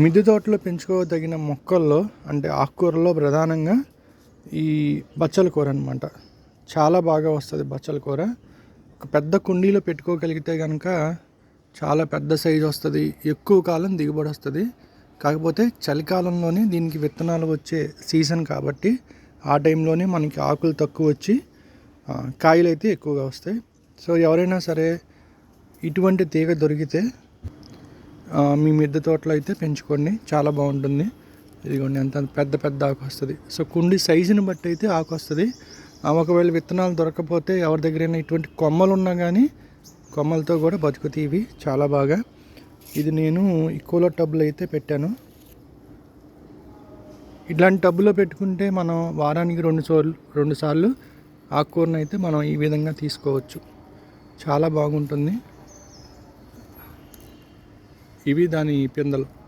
మిద్దె తోటలో పెంచుకోదగిన మొక్కల్లో అంటే ఆకుకూరల్లో ప్రధానంగా ఈ బచ్చల కూర అనమాట చాలా బాగా వస్తుంది బచ్చల కూర. ఒక పెద్ద కుండీలో పెట్టుకోగలిగితే కనుక చాలా పెద్ద సైజు వస్తుంది ఎక్కువ కాలం దిగుబడి వస్తుంది. కాకపోతే చలికాలంలోనే దీనికి విత్తనాలు వచ్చే సీజన్ కాబట్టి ఆ టైంలోనే మనకి ఆకులు తక్కువ వచ్చి కాయలు అయితే ఎక్కువగా వస్తాయి. సో ఎవరైనా సరే ఇటువంటి తీగ దొరికితే మీ మిద్దె తోటలో అయితే పెంచుకోండి. చాలా బాగుంటుంది. ఇదిగోండి అంత పెద్ద పెద్ద ఆకు వస్తుంది. సో కుండి సైజుని బట్టి అయితే ఆకు వస్తుంది. ఆ, ఒకవేళ విత్తనాలు దొరకకపోతే ఎవరి దగ్గరైనా ఇటువంటి కొమ్మలు ఉన్నా కానీ కొమ్మలతో కూడా బతుకుతాయి ఇవి చాలా బాగా. ఇది నేను ఎక్కువలో టబ్లో అయితే పెట్టాను. ఇట్లాంటి టబ్బులో పెట్టుకుంటే మనం వారానికి రెండు సార్లు రెండు సార్లు ఆకుకూరను అయితే మనం ఈ విధంగా తీసుకోవచ్చు. చాలా బాగుంటుంది. ఇవి దాని పిందలు.